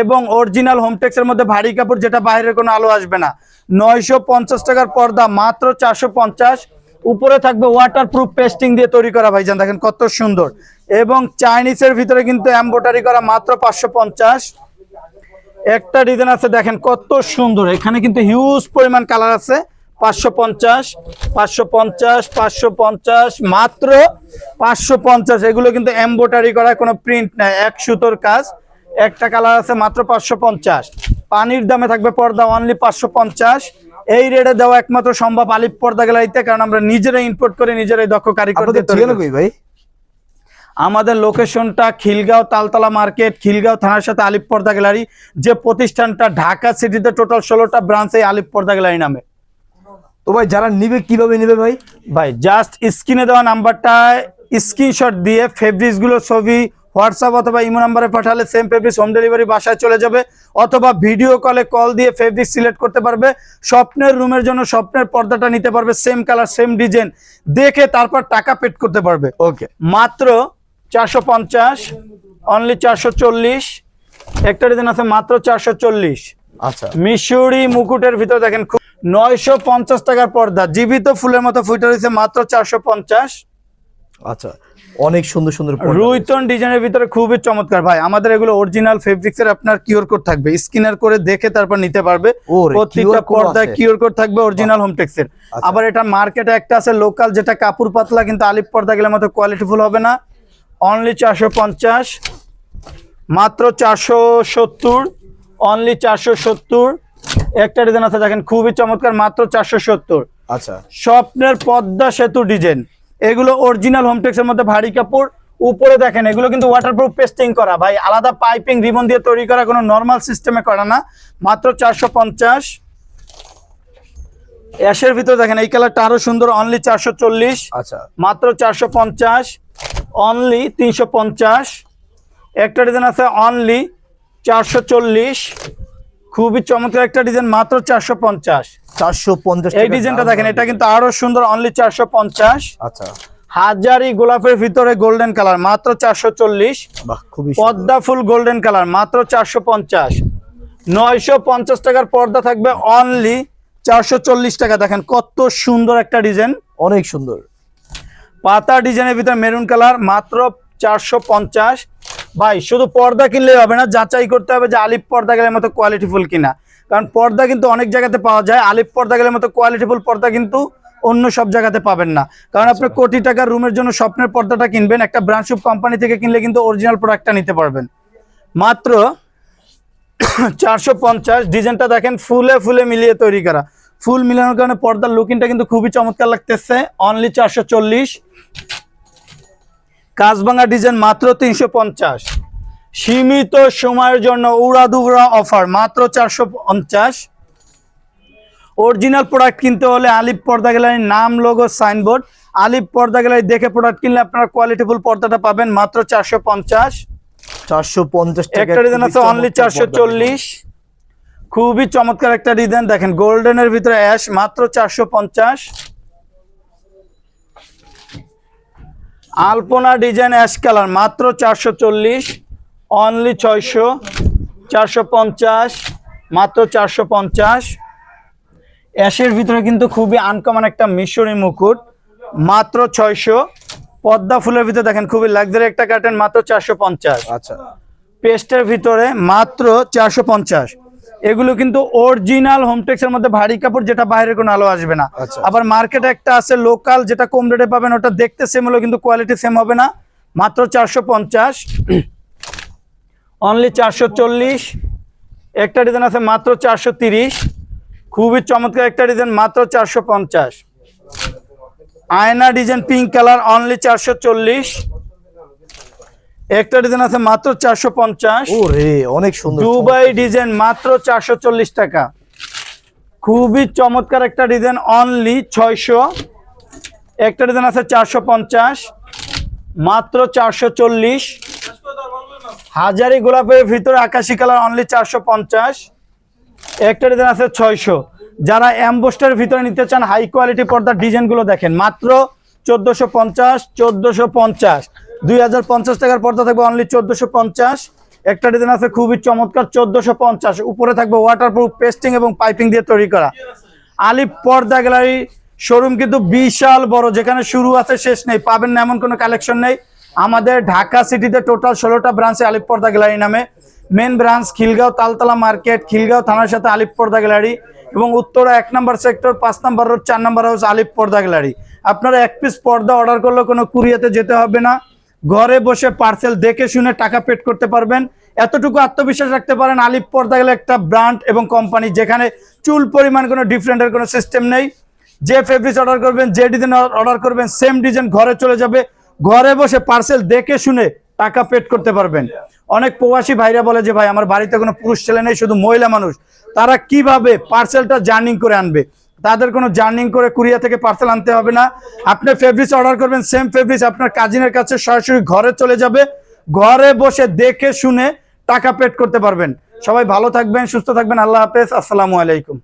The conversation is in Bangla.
এবং অরিজিনাল হোমটেক্সের মধ্যে ভারী কাপড় যেটা বাইরের কোনো আলো আসবে না। নয়শো পঞ্চাশ টাকার পর্দা, মাত্র চারশো পঞ্চাশ। উপরে থাকবে ওয়াটার প্রুফ পেস্টিং দিয়ে তৈরি করা ভাইজান, দেখেন কত সুন্দর। এবং চাইনিজের ভিতরে কিন্তু এম্বোটারি করা মাত্র পাঁচশো পঞ্চাশ। একটা ডিজাইন আছে, দেখেন কত সুন্দর। এখানে কিন্তু হিউজ পরিমাণ কালার আছে, পাঁচশো পঞ্চাশ পাঁচশো পঞ্চাশ পাঁচশো পঞ্চাশ, মাত্র পাঁচশো পঞ্চাশ। এগুলো কিন্তু এম্বোটারি করা কোনো প্রিন্ট নাই, এক সুতোর কাজ। একটা কালার আছে মাত্র পাঁচশো পঞ্চাশ। পানির দামে থাকবে পর্দা অনলি পাঁচশো পঞ্চাশ। এই রেটে দেওয়া একমাত্র সম্ভব আলিপ পর্দা গ্যালারিতে কারণ আমরা নিজেরাই ইম্পোর্ট করে নিজেরাই দক্ষ কারিগর ভাই? আমাদের লোকেশনটা খিলগাঁও তালতলা মার্কেট খিলগাঁও থানার সাথে আলিপ পর্দা গ্যালারি। যে প্রতিষ্ঠানটা ঢাকা সিটিতে টোটাল ষোলোটা ব্রাঞ্চ এই আলিপ পর্দা গ্যালারি নামে। তো ভাই যারা নিবে কীভাবে নিবে ভাই? ভাই জাস্ট স্ক্রিনে দেওয়া নাম্বারটায় স্ক্রিনশট দিয়ে ফেব্রিক্সগুলো ছবি হোয়াটসঅ্যাপ অথবা ইমো নাম্বারে পাঠালে সেম ফেব্রিক্স হোম ডেলিভারি বাসায় চলে যাবে অথবা ভিডিও কলে কল দিয়ে ফেব্রিক্স সিলেক্ট করতে পারবে স্বপ্নের রুমের জন্য স্বপ্নের পর্দাটা নিতে পারবে সেম কালার সেম ডিজাইন দেখে তারপর টাকা পেড করতে পারবে। ওকে মাত্র চারশো পঞ্চাশ অনলি চারশো চল্লিশ একটা ডিজাইন আছে মাত্র চারশো চল্লিশ। আচ্ছা। মিশরি মুকুটের ভিতরে দেখেন খুব নয়শো পঞ্চাশ টাকার পর্দা জীবিত ফুলের মতো ফুটে রয়েছে মাত্র চারশো পঞ্চাশ। আচ্ছা অনেক সুন্দর সুন্দর রুইতন ডিজাইনের ভিতরে খুবই চমৎকার। ভাই আমাদের এগুলো অরিজিনাল ফেব্রিক্স এর আপনার কিওর কোড থাকবে। স্ক্যানার করে দেখে তারপর নিতে পারবে। প্রত্যেকটা পর্দায় কিওর কোড থাকবে অরিজিনাল হোমটেক্স এর। আচ্ছা। আবার এটা মার্কেটে একটা আছে লোকাল যেটা কাপড় পাতলা কিন্তু আলিপ পর্দা গেলে মতো কোয়ালিটিফুল হবে না। অনলি চারশো পঞ্চাশ মাত্র চারশো সত্তর অনলি চারশো সত্তর। একটা ডিজাইন আছে দেখেন খুবই চমৎকার মাত্র চারশো সত্তর। আচ্ছা। স্বপ্নের পদ্মা সেতু ডিজাইন এগুলো অরিজিনাল হোমটেক্সের মধ্যে ভারী কাপড়। উপরে দেখেন এগুলো কিন্তু ওয়াটারপ্রুফ পেস্টিং করা। ভাই আলাদা পাইপিং রিবন দিয়ে তৈরি করা কোনো নর্মাল সিস্টেমে করা না। মাত্র চারশো পঞ্চাশ। অ্যাশের ভিতরে দেখেন এই কালারটা আরও সুন্দর অনলি চারশো চল্লিশ। আচ্ছা। মাত্র চারশো পঞ্চাশ। অনলি তিনশো পঞ্চাশ। একটা ডিজাইন আছে অনলি চারশো চল্লিশ। খুবই চমৎকার একটা ডিজাইন মাত্র চারশো পঞ্চাশ। চারশো পঞ্চাশ এই ডিজাইনটা দেখেন এটা কিন্তু আরও সুন্দর অনলি চারশো পঞ্চাশ। আচ্ছা। হাজারি গোলাপের ভিতরে গোল্ডেন কালার মাত্র চারশো চল্লিশ। বাহ খুবই সুন্দর। পদ্মা ফুল গোল্ডেন কালার মাত্র চারশো পঞ্চাশ। নয়শো পঞ্চাশ টাকার পর্দা থাকবে অনলি চারশো চল্লিশ টাকা। দেখেন কত সুন্দর একটা ডিজাইন অনেক সুন্দর। পাতা ডিজাইনের ভিতরে মেরুন কালার মাত্র চারশো পঞ্চাশ। ভাই শুধু পর্দা কিনলেই হবে না যাচাই করতে হবে যে আলিপ পর্দা গেলে মতো কোয়ালিটিফুল কিনা। কারণ পর্দা কিন্তু অনেক জায়গাতে পাওয়া যায় আলিপ পর্দা গেলে মতো কোয়ালিটিফুল পর্দা কিন্তু অন্য সব জায়গাতে পাবেন না। কারণ আপনি কোটি টাকার রুমের জন্য স্বপ্নের পর্দাটা কিনবেন একটা ব্রান্ডশুপ কোম্পানি থেকে কিনলে কিন্তু অরিজিনাল প্রোডাক্টটা নিতে পারবেন। মাত্র চারশো পঞ্চাশ ডিজাইনটা দেখেন ফুলে ফুলে মিলিয়ে তৈরি করা। ফুল মিলানোর কারণে পর্দার লুকিংটা কিন্তু খুবই চমৎকার লাগতেছে। অনলি চারশো চল্লিশ। কাজবাঙ্গা ডিজাইন মাত্র তিনশো পঞ্চাশ। সীমিত সময়ের জন্য উড়াদুরা অফার মাত্র চারশো পঞ্চাশ। অরিজিনাল প্রোডাক্ট কিনতে হলে আলিপ পর্দা গ্যালারির নাম লোগো সাইনবোর্ড। আলিপ পর্দা গ্যালারি দেখে প্রোডাক্ট কিনলে আপনারা কোয়ালিটিফুল পর্দাটা পাবেন মাত্র চারশো পঞ্চাশ। চারশো পঞ্চাশ একটা ডিজাইন আছে অনলি চারশো চল্লিশ। খুবই চমৎকার একটা ডিজাইন দেখেন গোল্ডেনের ভিতরে অ্যাশ মাত্র চারশো পঞ্চাশ। আলপনা ডিজাইন অ্যাশ কালার মাত্র চারশো চল্লিশ অনলি ছয়শো চারশো পঞ্চাশ মাত্র চারশো পঞ্চাশ। অ্যাশের ভিতরে কিন্তু খুবই আনকমন একটা মিশরি মুকুট মাত্র ছয়শো। পদ্মা ফুলের ভিতরে দেখেন খুবই লাক্সারি একটা কার্টেন মাত্র চারশো পঞ্চাশ। আচ্ছা। পেস্টের ভিতরে মাত্র চারশো পঞ্চাশ। এগুলো কিন্তু অরিজিনাল হোমটেক্সের মধ্যে ভারী কাপড় যেটা বাইরের কোনো আলো আসবে না। আচ্ছা। আবার মার্কেটে একটা আছে লোকাল যেটা কম রেটে পাবেন ওটা দেখতে সেম হলো কিন্তু কোয়ালিটি সেম হবে না। মাত্র চারশো পঞ্চাশ। অনলি চারশো চল্লিশ। একটা ডিজাইন আছে মাত্র চারশো তিরিশ। খুবই চমৎকার একটা ডিজাইন মাত্র চারশো পঞ্চাশ। আয়না ডিজাইন পিঙ্ক কালার অনলি চারশো চল্লিশ। একটা ডিজাইন আছে মাত্র চারশো পঞ্চাশ। অনেক সুন্দর দুবাই ডিজাইন মাত্র চারশো চল্লিশ টাকা। খুবই চমৎকার একটা ডিজাইন অনলি ছয়শো। একটা ডিজাইন আছে চারশো পঞ্চাশ। মাত্র চারশো চল্লিশ। হাজারি গোলাপের ভিতরে আকাশি কালার অনলি চারশো পঞ্চাশ। একটা ডিজাইন আছে ছয়শো। যারা অ্যাম্বোস্টার ভিতরে নিতে চান হাই কোয়ালিটি পর্দার ডিজাইনগুলো দেখেন মাত্র চোদ্দোশো পঞ্চাশ চোদ্দোশো পঞ্চাশ। দুই হাজার পঞ্চাশ টাকার পর্দা থাকবে অনলি চোদ্দোশো একটা ডিজাইন আছে খুবই চমৎকার, চোদ্দশো উপরে থাকবে ওয়াটারপ্রুফ পেস্টিং এবং পাইপিং দিয়ে তৈরি করা। আলিপ পর্দা গ্যালারি শোরুম কিন্তু বিশাল বড়, যেখানে শুরু আছে, শেষ নেই। পাবেন না, এমন কোনো কালেকশন নেই। আমাদের ঢাকা সিটিতে টোটাল ষোলোটা ব্রাঞ্চে আলিপ পর্দা গ্যালারি নামে। Main branch Khilgaon Taltola market Khilgaon থানার সাথে আলিপ পর্দা গ্যালারি এবং উত্তরা এক নম্বর সেক্টর পাঁচ নম্বর রোড চার নম্বর হাউস আলিপ পর্দা গ্যালারি আপনারা এক পিস পর্দা অর্ডার করলে কোনো কুরিয়াতে যেতে হবে না। ঘরে বসে পার্সেল দেখে শুনে টাকা পেড করতে পারবেন। এতটুকু আত্মবিশ্বাস রাখতে পারেন আলিপ পর্দা গেলে একটা ব্র্যান্ড এবং কোম্পানি যেখানে চুল পরিমাণ কোনো ডিফারেন্টের কোনো সিস্টেম নেই। যে ফেব্রিক্স অর্ডার করবেন, যে ডিজাইন অর্ডার করবেন সেম ডিজাইন ঘরে চলে যাবে। ঘরে বসে পার্সেল দেখে শুনে টাকা পেড করতে পারবেন। অনেক প্রবাসী ভাইরা বলে যে, ভাই, আমার বাড়িতে কোনো পুরুষ ছেলে নেই, শুধু মহিলা মানুষ। তারা কীভাবে পার্সেলটা জার্নিং করে আনবে? তাদের কোনো জার্নিং করে কুরিয়া থেকে পার্সেল আনতে হবে না। আপনি ফেব্রিক্স অর্ডার করবেন সেম ফেব্রিক্স আপনার কাজিনের কাছে সরাসরি ঘরে চলে যাবে। ঘরে বসে দেখে শুনে টাকা পেড করতে পারবেন। সবাই ভালো থাকবেন, সুস্থ থাকবেন, আল্লাহ হাফেজ, আসসালামু আলাইকুম।